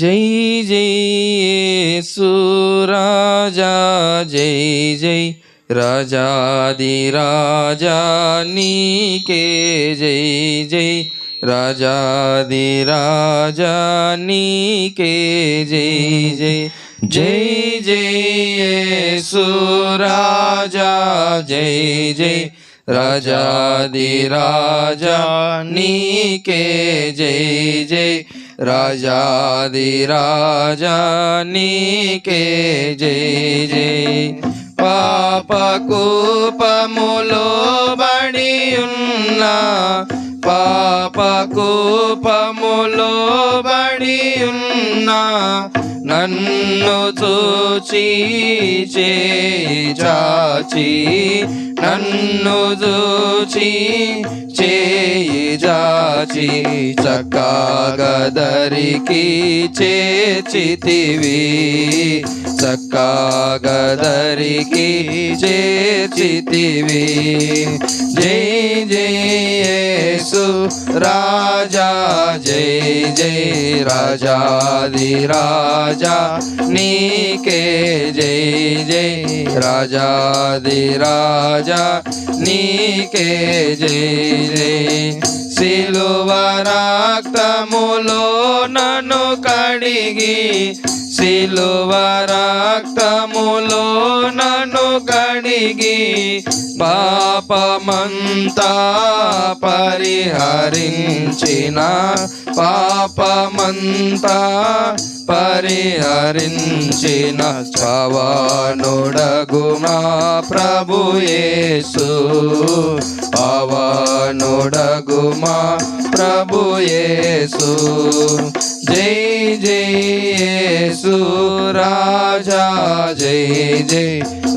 జై జై సురాజా జై జై రాజాది రాజా నీకే జై జై రాజాది రాజా నీకే జై జై జై జై సురాజా జై జై రాజాది రాజా నీకే జై జై రాజాది రాజా నీకే జై జై పాప కూపములో బడి ఉన్న పాప కూపములో బడి ఉన్న నన్ను చూచి చేయి చాచి నన్ను చూచి చేయి చాచి చక్కాగదరికి చేచితివి చక్కాగదరికి చేచితివి జై జై యేసు రాజా జై జై రాజాది రాజా నీకే జై జై రాజాది రాజా నీకే జై జై సిలువ రక్తములో నన్ను కడిగి సిలువ రక్తములో నన్ను కడిగి పాపమంతా పరిహరించిన పాపమంతా పరిహరించిన పవనుడగుమా ప్రభుయేసు పవనుడగుమా ప్రభుయేసు జై జై రాజా జై జై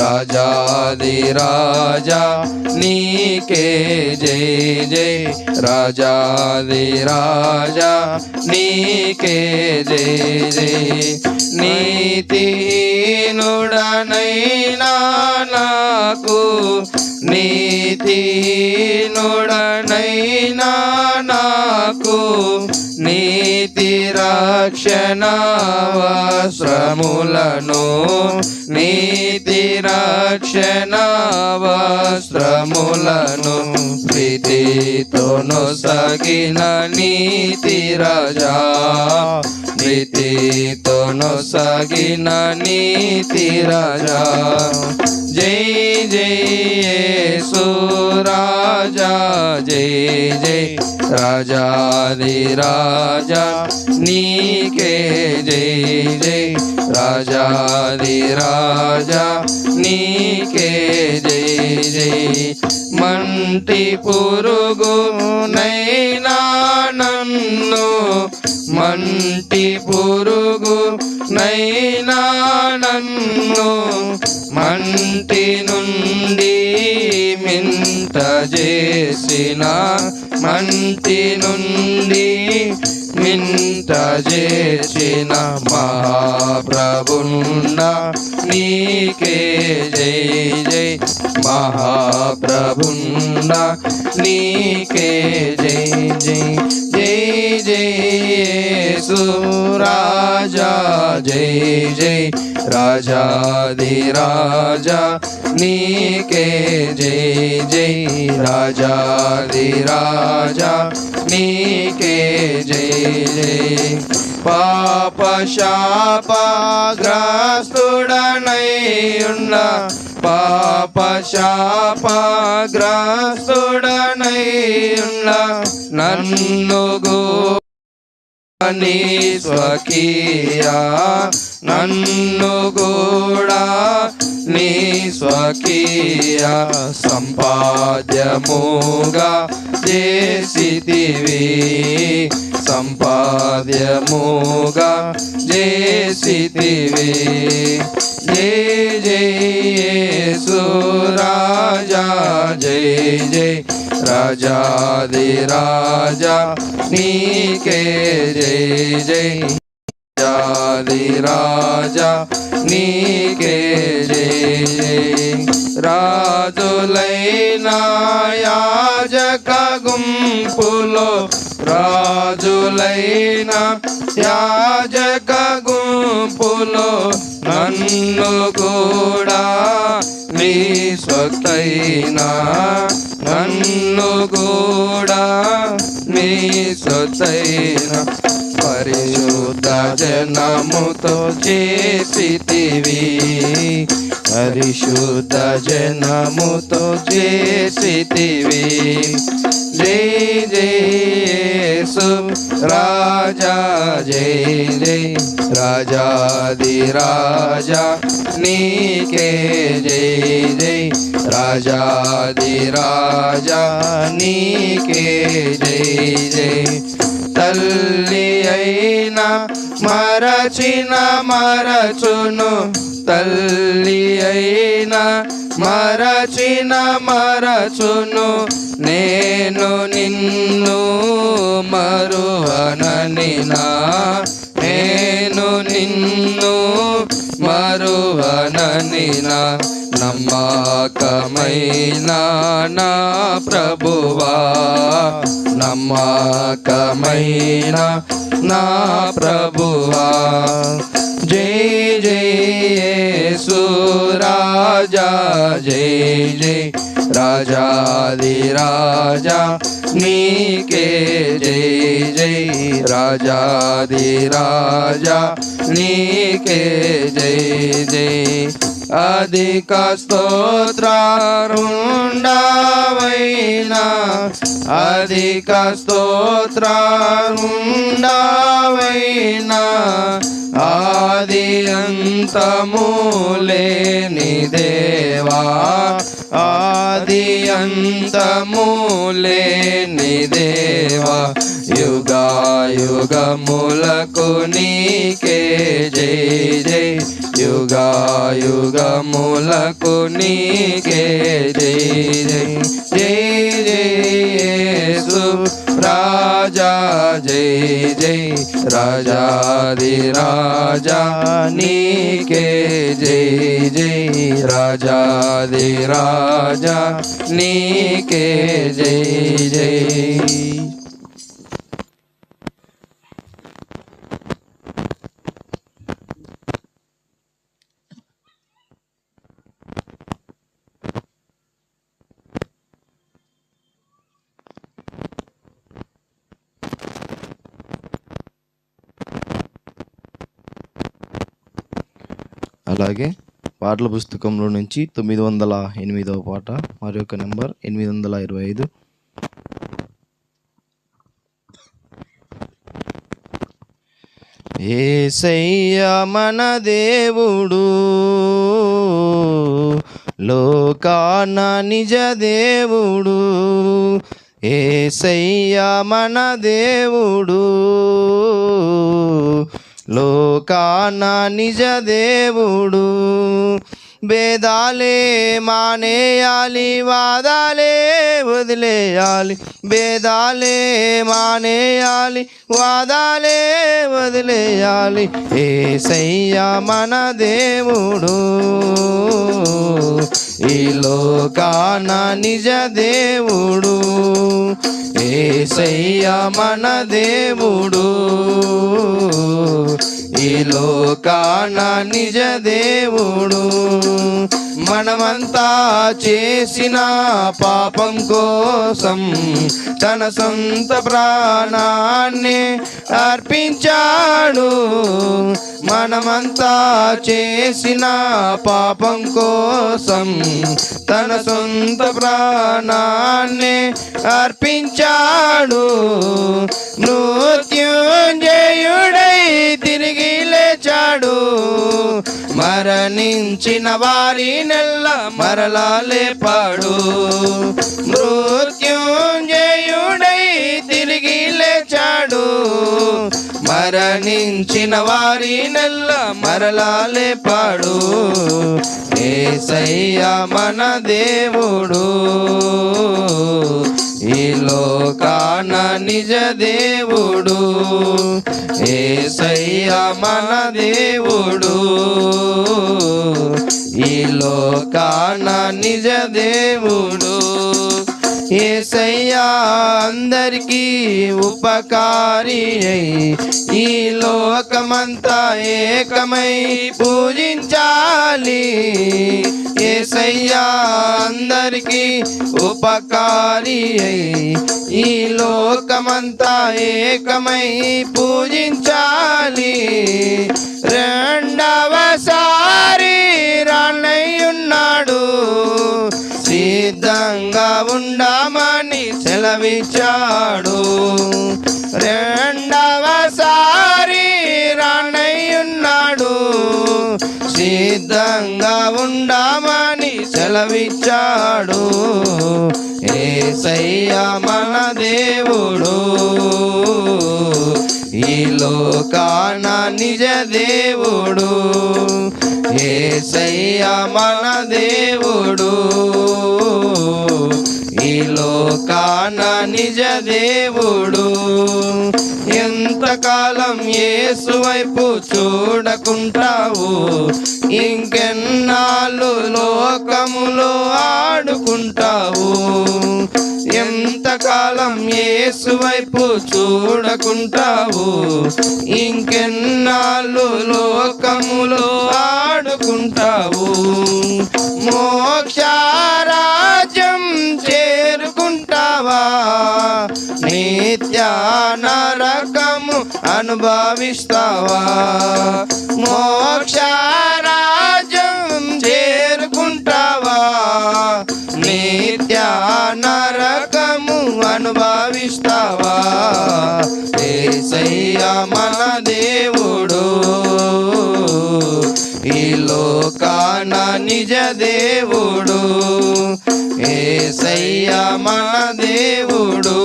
రాజాది రాజా నీకే జై జై రాజాది రాజా నీకే జై జై నీతినుడనైనా నాకు నీతి నీతినుడనైనా నాకు రక్షణ వస్త్రములను నీతి రక్షణ వస్త్రములను ప్రీతితోను సగిన నీతి రాజా ప్రీతితోను సగిన నీతి రాజా. జై జై యేసు రాజా జై జై. రాజాది రాజా నీకే జై జై రాజాది రాజా నీకే జై జై మంటి పురుగు నైనా నన్ను మంటి పురుగు నైనా నన్ను మంటి నుండి మింత చేసిన మంటి నుండి మింత చేసిన మహాప్రభుండ నీకే జై జై మహాప్రభుండ నీకే జై జై జై జై యేసు రాజా జై జై రాజాది రాజా నీకే జై జై రాజాది రాజా నీకే జై జై పాప శాప గ్రస్తుడనై ఉన్న పాప శాప నన్ను గో నీ స్వకీయ నన్ను కూడా నీ స్వకీయ. సంపాద్యముగా చేసితివి సంపాద్యముగా చేసితివి. జై జై యేసు రాజా జై జై రాజాది రాజా నీకే జై జై రాజాది రాజా నీకే జై జై రాజులైన యాజక గుంపులో రాజులైన యాజక యాజక గుంపులో నన్ను కూడా నీ సొత్తైనా నన్ను కూడా నీ సొత్తైనా పరిశుద్ధ జనముతో చేసితివి. పరిశుద్ధ జనముతో చేసితివి. జై జయ యేసు రాజా జై జై. రాజాది రాజా నీకే జై జై రాజాది రాజా నీకే జై జై తల్లి అయినా మరచిన మరచును తల్లి అయినా మరచిన మరచును నేను నిన్ను మరువననినా నేను నిన్ను మరువనని నమ్మకమైన నా ప్రభువా. నమ్మకమైన నా ప్రభువా. జై జై సురాజా జై జై రాజాది రాజా నీకే జై జై. రాజాది రాజా నీకే జై జై అధిక స్తోత్రుండవైనా అధిక స్తోత్రుండవైనా ఆది అంతములేని దేవా యుగములకు నీకే జై జై. యుగా యుగములకు నీకే జై జై. జై జై రాజా జై జై. రాజాది రాజా నీకే జై జై. రాజాది రాజా నీకే జై జై. అలాగే పాటల పుస్తకంలో నుంచి తొమ్మిది వందల ఎనిమిదవ పాట మరి యొక్క నెంబర్ ఎనిమిది వందల ఇరవై ఐదు. ఏసయ్య మన దేవుడు లోకాన నిజ దేవుడు. ఏసయ్య మన దేవుడు లోకాన నిజ దేవుడు భేదాలే మానేయాలి వాదాలే వదిలేయాలి. భేదాలే మానేయాలి వాదాలే వదిలేయాలి. ఏ సయ్యా మన దేవుడు. ఈ లోకాన నిజ దేవుడు ఏసయ్య మన దేవుడు. ఈ లోకాన నిజ దేవుడు. మనమంతా చేసిన పాపం కోసం తన సొంత ప్రాణాన్ని అర్పించాడు. మనమంతా చేసిన పాపం కోసం తన సొంత ప్రాణాన్ని అర్పించాడు. మృత్యుంజయుడై తిరిగి లేచాడు. మరణించిన వారి నెల్ల మరలా లేపాడు. మృత్యుంజయుడై తిరిగి లేచాడు. మరణించిన వారి నెల్ల మరలా లేపాడు. ఏసయ్య మన దేవుడు. ఈ లోకాన నిజ దేవుడు. ఏసయ్య మన దేవుడు. ఈ లోకాన నిజ దేవుడు. ఏసయ్యా అందరికీ ఉపకారి ఈ లోకమంతా ఏకమై పూజించాలి. ఏసయ్యా అందరికీ ఉపకారి ఈ లోకమంతా ఏకమై పూజించాలి. సెలవిచ్చాడు రెండవసారి రానయ్యున్నాడు. సిద్ధంగా ఉండమని సెలవిచ్చాడు. ఏసయ్య మన దేవుడు. ఈ లోకాన నిజ దేవుడు. ఏసయ్య మన దేవుడు. లోకాన నిజ దేవుడు. ఎంతకాలం యేసు వైపు చూడకుంటావు? ఇంకెన్నాళ్ళు లోకములో ఆడుకుంటావు? ఎంతకాలం యేసు వైపు చూడకుంటావు? ఇంకెన్నాళ్ళు లోకములో ఆడుకుంటావు? మోక్షార నిత్య నరకము అనుభవిస్తావా? మోక్షరాజ్యం చేరుకుంటావా? నిత్య నరకము అనుభవిస్తావా? ఏసయ్యా మన దేవుడు ఈ లోకాన నిజ దేవుడు ఏసయ్య మన దేవుడు.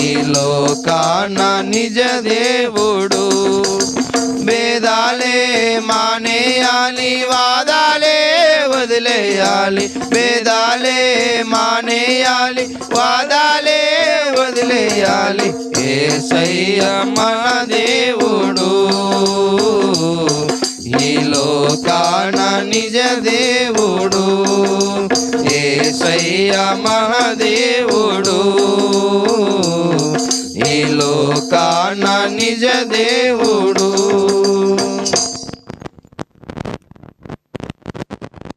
ఈ లోకాన నిజ దేవుడు. భేదాలే మానేయాలి వాదాలే వదిలేయాలి. భేదాలే మానేయాలి వాదాలే వదిలేయాలి. ఏసయ్య మన దేవుడు. ఈ లోకాన నిజ దేవుడు. ఏసయ్య మహదేవుడు. ఈ లోకాన నిజ దేవుడు.